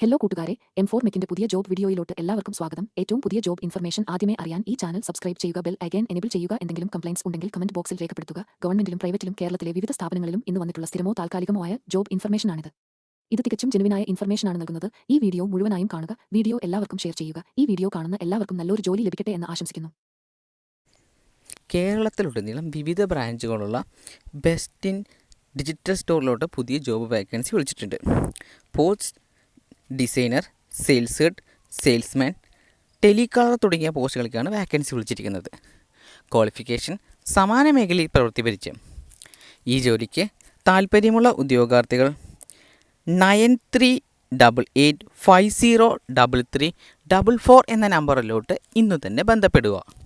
Hello കൂട്ടുകാരെ M four മെക്കിന്റെ പുതിയ job വീഡിയോയിലോട്ട് എല്ലാവർക്കും സ്വാഗതം. ഏറ്റവും പുതിയ ജോബ് ഇൻഫർമേഷൻ ആദ്യമേ അറിയാൻ ഈ ചാനൽ സബ്സ്ക്രൈബ് ചെയ്യുക ബെൽ ഐക്കൻ എനേബിൾ ചെയ്യുക എന്തെങ്കിലും കംപ്ലൈൻസ് ഉണ്ടെങ്കിൽ കമന്റ് ബോക്സിൽ രേഖപ്പെടുത്തുക. ഗവൺമെന്റിലും പ്രൈവറ്റിലും കേരളത്തിലെ വിവിധ സ്ഥാപനങ്ങളിലും ഇന്ന് വന്നിട്ടുള്ള സ്ഥിരമോ താൽക്കാലികമോ ആയ ജോബ് ഇൻഫർമേഷനാണിത്. ഇത് തികച്ചും ജെനുവിനായ ഇൻഫർമേഷനാണ് നൽകുന്നത്. ഈ വീഡിയോ മുഴുവനായും കാണുക വീഡിയോ എല്ലാവർക്കും ഷെയർ ചെയ്യുക. ഈ വീഡിയോ കാണുന്ന എല്ലാവർക്കും നല്ലൊരു ജോലി ലഭിക്കട്ടെ എന്ന് ആശംസിക്കുന്നു. കേരളത്തിലുടനീളം വിവിധ ബ്രാഞ്ചുകളുള്ള ബെസ്റ്റ് ഇൻ ഡിജിറ്റൽ സ്റ്റോറിലോട്ട് പുതിയ ജോബ് വേക്കൻസി വിളിച്ചിട്ടുണ്ട്. Post designer sales head salesman telecaller തുടങ്ങിയ പോസ്റ്റുകൾക്കാണ് വാക്കൻസി വിളിച്ചിരിക്കുന്നത്. ക്വാളിഫിക്കേഷൻ സമാന മേഖലയിൽ പ്രവൃത്തി പരിചയം. ഈ ജോലിക്ക് താൽപ്പര്യമുള്ള ഉദ്യോഗാർത്ഥികൾ. Nine three double eight five zero double three double four എന്ന നമ്പറിലോട്ട് ഇന്ന് തന്നെ ബന്ധപ്പെടുക.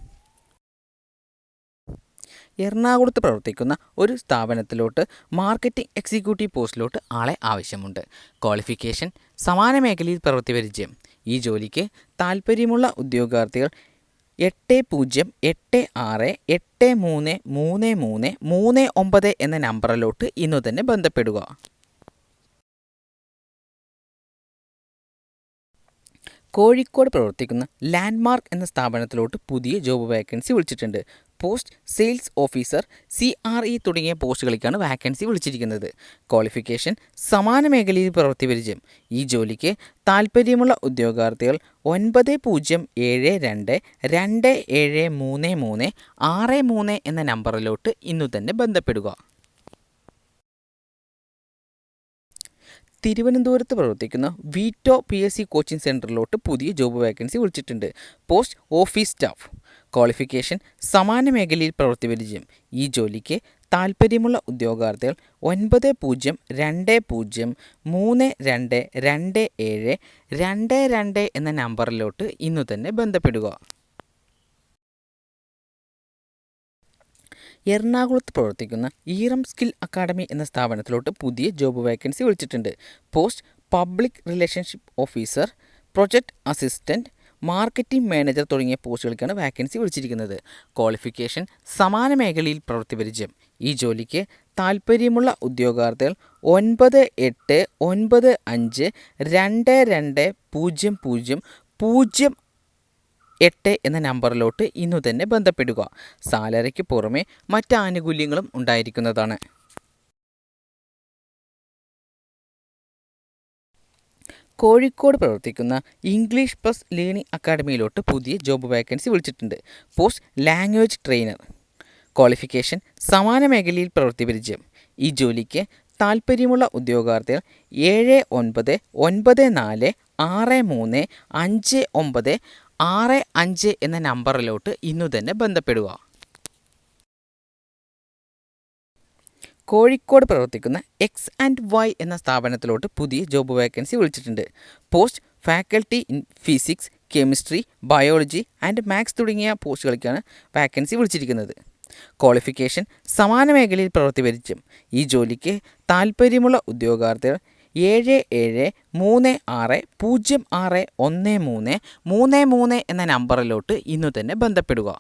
എറണാകുളത്ത് പ്രവർത്തിക്കുന്ന ഒരു സ്ഥാപനത്തിലോട്ട് മാർക്കറ്റിംഗ് എക്സിക്യൂട്ടീവ് പോസ്റ്റിലോട്ട് ആളെ ആവശ്യമുണ്ട്. ക്വാളിഫിക്കേഷൻ സമാന മേഖലയിൽ പ്രവൃത്തി പരിചയം ഈ ജോലിക്ക് താൽപ്പര്യമുള്ള ഉദ്യോഗാർത്ഥികൾ എട്ട് പൂജ്യം എട്ട് ആറ് എട്ട് മൂന്ന് മൂന്ന് മൂന്ന് മൂന്ന് ഒമ്പത് എന്ന നമ്പറിലോട്ട് ഇന്നു തന്നെ ബന്ധപ്പെടുക. കോഴിക്കോട് പ്രവർത്തിക്കുന്ന ലാൻഡ്മാർക്ക് എന്ന സ്ഥാപനത്തിലോട്ട് പുതിയ ജോബ് വേക്കൻസി വിളിച്ചിട്ടുണ്ട്. Post sales officer C R E തുടങ്ങിയ പോസ്റ്റുകളിലേക്കാണ് വാക്കൻസി വിളിച്ചിരിക്കുന്നത്. ക്വാളിഫിക്കേഷൻ സമാന മേഖലയിൽ പ്രവൃത്തി പരിചയം. ഈ ജോലിക്ക് താൽപ്പര്യമുള്ള ഉദ്യോഗാർത്ഥികൾ ഒൻപത് പൂജ്യം ഏഴ് രണ്ട് രണ്ട് ഏഴ് മൂന്ന് മൂന്ന് ആറ് മൂന്ന് എന്ന നമ്പറിലോട്ട് ഇന്നു തന്നെ ബന്ധപ്പെടുക. തിരുവനന്തപുരത്ത് പ്രവർത്തിക്കുന്ന വീറ്റോ പി എസ് സി കോച്ചിങ് സെന്ററിലോട്ട് പുതിയ ജോബ് വേക്കൻസി വിളിച്ചിട്ടുണ്ട്. Post office staff. ക്വാളിഫിക്കേഷൻ സമാന മേഖലയിൽ പ്രവൃത്തി പരിചയം. ഈ ജോലിക്ക് താൽപ്പര്യമുള്ള ഉദ്യോഗാർത്ഥികൾ ഒൻപത് പൂജ്യം രണ്ട് പൂജ്യം മൂന്ന് രണ്ട് രണ്ട് ഏഴ് രണ്ട് രണ്ട് എന്ന നമ്പറിലോട്ട് ഇന്നു തന്നെ ബന്ധപ്പെടുക. എറണാകുളത്ത് പ്രവർത്തിക്കുന്ന ഈറം സ്കിൽ അക്കാഡമി എന്ന സ്ഥാപനത്തിലോട്ട് പുതിയ ജോബ് വേക്കൻസി വിളിച്ചിട്ടുണ്ട്. Post public relationship officer project assistant marketing manager തുടങ്ങിയ പോസ്റ്റുകൾക്കാണ് വാക്കൻസി വിളിച്ചിരിക്കുന്നത്. ക്വാളിഫിക്കേഷൻ സമാന മേഖലയിൽ പ്രവൃത്തി പരിചയം. ഈ ജോലിക്ക് താൽപ്പര്യമുള്ള ഉദ്യോഗാർത്ഥികൾ ഒൻപത് എട്ട് ഒൻപത് അഞ്ച് രണ്ട് രണ്ട് പൂജ്യം പൂജ്യം പൂജ്യം എട്ട് എന്ന നമ്പറിലോട്ട് ഇന്നു തന്നെ ബന്ധപ്പെടുക. സാലറിക്ക് പുറമെ മറ്റ് ആനുകൂല്യങ്ങളും ഉണ്ടായിരിക്കുന്നതാണ്. കോഴിക്കോട് പ്രവർത്തിക്കുന്ന ഇംഗ്ലീഷ് പ്ലസ് ലേണിംഗ് അക്കാഡമിയിലോട്ട് പുതിയ ജോബ് വാക്കൻസി വിളിച്ചിട്ടുണ്ട്. Post language trainer. ക്വാളിഫിക്കേഷൻ സമാന മേഖലയിൽ പ്രവൃത്തി പരിചയം. ഈ ജോലിക്ക് താൽപ്പര്യമുള്ള ഉദ്യോഗാർത്ഥികൾ ഏഴ് ഒൻപത് ഒൻപത് നാല് ആറ് മൂന്ന് അഞ്ച് ഒമ്പത് ആറ് അഞ്ച് എന്ന നമ്പറിലോട്ട് ഇന്നു തന്നെ ബന്ധപ്പെടുക. കോഴിക്കോട് പ്രവർത്തിക്കുന്ന എക്സ് ആൻഡ് വൈ എന്ന സ്ഥാപനത്തിലോട്ട് പുതിയ ജോബ് വേക്കൻസി വിളിച്ചിട്ടുണ്ട്. Post faculty in physics chemistry biology and maths തുടങ്ങിയ പോസ്റ്റുകൾക്കാണ് വാക്കൻസി വിളിച്ചിരിക്കുന്നത്. ക്വാളിഫിക്കേഷൻ സമാന മേഖലയിൽ പ്രവർത്തി പരിചയം ഈ ജോലിക്ക് താൽപ്പര്യമുള്ള ഉദ്യോഗാർത്ഥികൾ ഏഴ് ഏഴ് മൂന്ന് ആറ് പൂജ്യം ആറ് ഒന്ന് മൂന്ന് മൂന്ന് മൂന്ന് എന്ന നമ്പറിലോട്ട് ഇന്നു തന്നെ ബന്ധപ്പെടുക.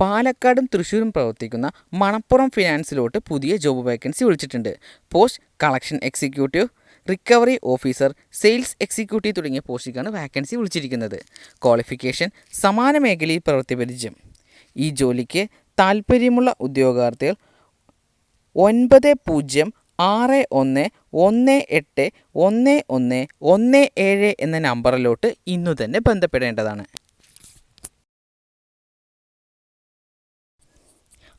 പാലക്കാടും തൃശ്ശൂരും പ്രവർത്തിക്കുന്ന മണപ്പുറം ഫിനാൻസിലോട്ട് പുതിയ ജോബ് വേക്കൻസി വിളിച്ചിട്ടുണ്ട്. Post collection executive recovery officer sales executive തുടങ്ങിയ പോസ്റ്റിലേക്കാണ് വാക്കൻസി വിളിച്ചിരിക്കുന്നത്. ക്വാളിഫിക്കേഷൻ സമാന മേഖലയിൽ പ്രവൃത്തി പരിചയം ഈ ജോലിക്ക് താൽപ്പര്യമുള്ള ഉദ്യോഗാർത്ഥികൾ ഒൻപത് പൂജ്യം ആറ് ഒന്ന് ഒന്ന് എട്ട് ഒന്ന് ഒന്ന് ഒന്ന് ഏഴ് എന്ന നമ്പറിലോട്ട് ഇന്നു തന്നെ ബന്ധപ്പെടേണ്ടതാണ്.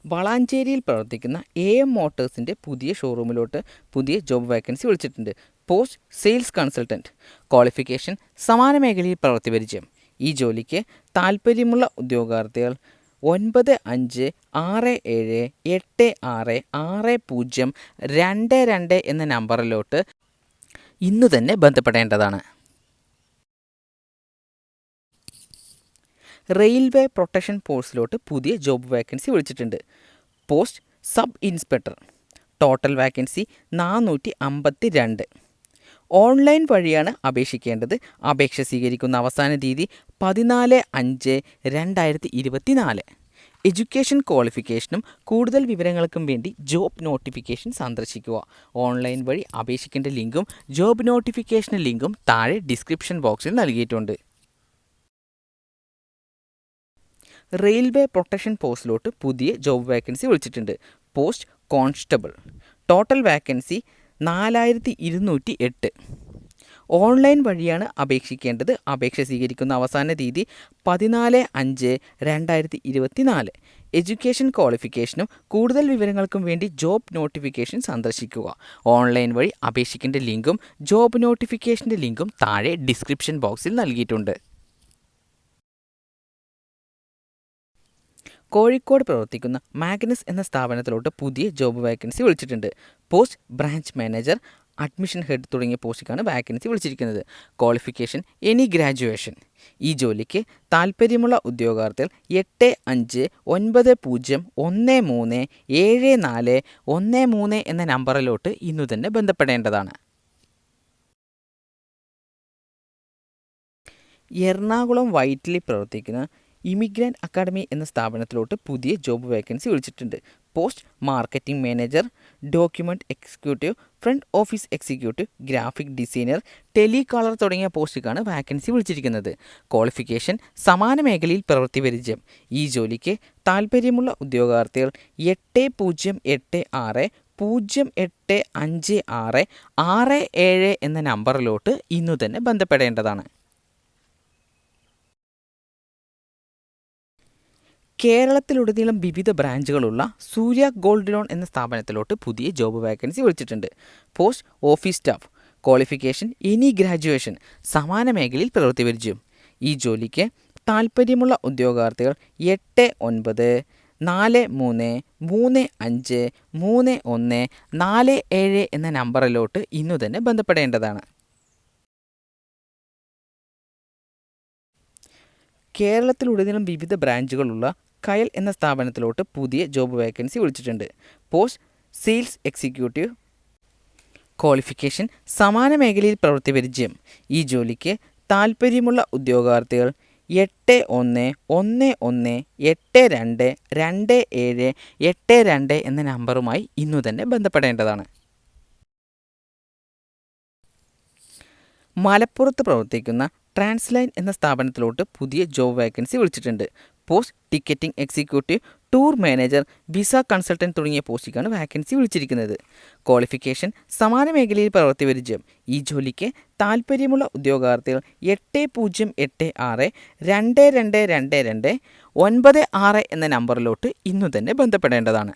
വളാഞ്ചേരിയിൽ പ്രവർത്തിക്കുന്ന എ എം മോട്ടേഴ്സിന്റെ പുതിയ ഷോറൂമിലോട്ട് പുതിയ ജോബ് വേക്കൻസി വിളിച്ചിട്ടുണ്ട്. പോസ്റ്റ് സെയിൽസ് കൺസൾട്ടന്റ് ക്വാളിഫിക്കേഷൻ സമാന മേഖലയിൽ പ്രവൃത്തി പരിചയം. ഈ ജോലിക്ക് താൽപ്പര്യമുള്ള ഉദ്യോഗാർത്ഥികൾ ഒൻപത് അഞ്ച് ആറ് ഏഴ് എട്ട് ആറ് ആറ് പൂജ്യം രണ്ട് രണ്ട് എന്ന നമ്പറിലോട്ട് ഇന്നു തന്നെ ബന്ധപ്പെടേണ്ടതാണ്. റെയിൽവേ പ്രൊട്ടക്ഷൻ പോസ്റ്റിലോട്ട് പുതിയ ജോബ് വേക്കൻസി വിളിച്ചിട്ടുണ്ട്. Post sub inspector. Total vacancy നാനൂറ്റി അമ്പത്തി രണ്ട് ഓൺലൈൻ വഴിയാണ് അപേക്ഷിക്കേണ്ടത്. അപേക്ഷ സ്വീകരിക്കുന്ന അവസാന തീയതി പതിനാല് അഞ്ച് രണ്ടായിരത്തി ഇരുപത്തി നാല് എഡ്യൂക്കേഷൻ ക്വാളിഫിക്കേഷനും കൂടുതൽ വിവരങ്ങൾക്കും വേണ്ടി ജോബ് നോട്ടിഫിക്കേഷൻ സന്ദർശിക്കുക. ഓൺലൈൻ വഴി അപേക്ഷിക്കേണ്ട ലിങ്കും ജോബ് നോട്ടിഫിക്കേഷൻ ലിങ്കും താഴെ ഡിസ്ക്രിപ്ഷൻ ബോക്സിൽ നൽകിയിട്ടുണ്ട്. റെയിൽവേ പ്രൊട്ടക്ഷൻ പോസ്റ്റിലോട്ട് പുതിയ ജോബ് വേക്കൻസി വിളിച്ചിട്ടുണ്ട്. Post constable. ടോട്ടൽ വേക്കൻസി നാലായിരത്തി ഇരുന്നൂറ്റി എട്ട് ഓൺലൈൻ വഴിയാണ് അപേക്ഷിക്കേണ്ടത്. അപേക്ഷ സ്വീകരിക്കുന്ന അവസാന തീയതി പതിനാല് അഞ്ച് രണ്ടായിരത്തി ഇരുപത്തി നാല് എഡ്യൂക്കേഷൻ ക്വാളിഫിക്കേഷനും കൂടുതൽ വിവരങ്ങൾക്കും വേണ്ടി ജോബ് നോട്ടിഫിക്കേഷൻ സന്ദർശിക്കുക. ഓൺലൈൻ വഴി അപേക്ഷിക്കേണ്ട ലിങ്കും ജോബ് നോട്ടിഫിക്കേഷന്റെ ലിങ്കും താഴെ ഡിസ്ക്രിപ്ഷൻ ബോക്സിൽ നൽകിയിട്ടുണ്ട്. കോഴിക്കോട് പ്രവർത്തിക്കുന്ന മാഗ്നസ് എന്ന സ്ഥാപനത്തിലോട്ട് പുതിയ ജോബ് വേക്കൻസി വിളിച്ചിട്ടുണ്ട്. Post branch manager admission head തുടങ്ങിയ പോസ്റ്റിക്കാണ് വാക്കൻസി വിളിച്ചിരിക്കുന്നത്. Qualification any graduation. ഈ ജോലിക്ക് താൽപ്പര്യമുള്ള ഉദ്യോഗാർത്ഥികൾ എട്ട് അഞ്ച് ഒൻപത് പൂജ്യം ഒന്ന് മൂന്ന് ഏഴ് നാല് ഒന്ന് മൂന്ന് എന്ന നമ്പറിലോട്ട് ഇന്നു തന്നെ ബന്ധപ്പെടേണ്ടതാണ്. എറണാകുളം വൈറ്റിലി പ്രവർത്തിക്കുന്ന ഇമിഗ്രന്റ് അക്കാഡമി എന്ന സ്ഥാപനത്തിലോട്ട് പുതിയ ജോബ് വേക്കൻസി വിളിച്ചിട്ടുണ്ട്. Post marketing manager document executive front office executive graphic designer telecaller തുടങ്ങിയ പോസ്റ്റുകൾക്കാണ് വാക്കൻസി വിളിച്ചിരിക്കുന്നത്. ക്വാളിഫിക്കേഷൻ സമാന മേഖലയിൽ പ്രവൃത്തി പരിചയം. ഈ ജോലിക്ക് താൽപ്പര്യമുള്ള ഉദ്യോഗാർത്ഥികൾ എട്ട് പൂജ്യം എട്ട് ആറ് പൂജ്യം എട്ട് അഞ്ച് ആറ് ആറ് ഏഴ് എന്ന നമ്പറിലോട്ട് ഇന്നു തന്നെ ബന്ധപ്പെടേണ്ടതാണ്. കേരളത്തിലുടനീളം വിവിധ ബ്രാഞ്ചുകളുള്ള സൂര്യ ഗോൾഡ് ലോൺ എന്ന സ്ഥാപനത്തിലോട്ട് പുതിയ ജോബ് വാക്കൻസി വിളിച്ചിട്ടുണ്ട്. Post office staff qualification any graduation സമാന മേഖലയിൽ പ്രവൃത്തി പരിചയം. ഈ ജോലിക്ക് താൽപ്പര്യമുള്ള ഉദ്യോഗാർത്ഥികൾ എട്ട് ഒൻപത് നാല് മൂന്ന് മൂന്ന് അഞ്ച് മൂന്ന് ഒന്ന് നാല് ഏഴ് എന്ന നമ്പറിലോട്ട് ഇന്നു തന്നെ ബന്ധപ്പെടേണ്ടതാണ്. കേരളത്തിലുടനീളം വിവിധ ബ്രാഞ്ചുകളുള്ള കയൽ എന്ന സ്ഥാപനത്തിലോട്ട് പുതിയ ജോബ് വേക്കൻസി വിളിച്ചിട്ടുണ്ട്. പോസ്റ്റ് സെയിൽസ് എക്സിക്യൂട്ടീവ് ക്വാളിഫിക്കേഷൻ സമാന മേഖലയിൽ പ്രവൃത്തി പരിചയം. ഈ ജോലിക്ക് താൽപ്പര്യമുള്ള ഉദ്യോഗാർത്ഥികൾ എട്ട് ഒന്ന് ഒന്ന് ഒന്ന് എട്ട് രണ്ട് രണ്ട് ഏഴ് എട്ട് രണ്ട് എന്ന നമ്പറുമായി ഇന്നു തന്നെ ബന്ധപ്പെടേണ്ടതാണ്. മലപ്പുറത്ത് പ്രവർത്തിക്കുന്ന ട്രാൻസ്ലൈൻ എന്ന സ്ഥാപനത്തിലോട്ട് പുതിയ ജോബ് വേക്കൻസി വിളിച്ചിട്ടുണ്ട്. Post ticketing executive tour manager visa consultant തുടങ്ങിയ പോസ്റ്റിക്കാണ് വാക്കൻസി വിളിച്ചിരിക്കുന്നത്. ക്വാളിഫിക്കേഷൻ സമാന മേഖലയിൽ പ്രവർത്തിപരിചയം ഈ ജോലിക്ക് താൽപ്പര്യമുള്ള ഉദ്യോഗാർത്ഥികൾ എട്ട് പൂജ്യം എട്ട് ആറ് രണ്ട് രണ്ട് രണ്ട് രണ്ട് ഒൻപത് ആറ് എന്ന നമ്പറിലോട്ട് ഇന്നു തന്നെ ബന്ധപ്പെടേണ്ടതാണ്.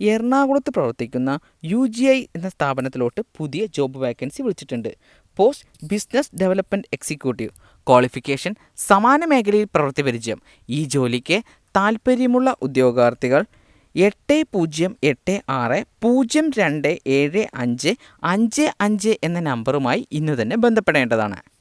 എറണാകുളത്ത് പ്രവർത്തിക്കുന്ന യു ജി ഐ എന്ന സ്ഥാപനത്തിലോട്ട് പുതിയ ജോബ് വാക്കൻസി വിളിച്ചിട്ടുണ്ട്. Post business development executive. Qualification സമാന മേഖലയിൽ പ്രവൃത്തി പരിചയം. ഈ ജോലിക്ക് താൽപ്പര്യമുള്ള ഉദ്യോഗാർത്ഥികൾ എട്ട് പൂജ്യം എട്ട് ആറ് പൂജ്യം രണ്ട് ഏഴ് അഞ്ച് അഞ്ച് അഞ്ച് എന്ന നമ്പറുമായി ഇന്ന് തന്നെ ബന്ധപ്പെടേണ്ടതാണ്.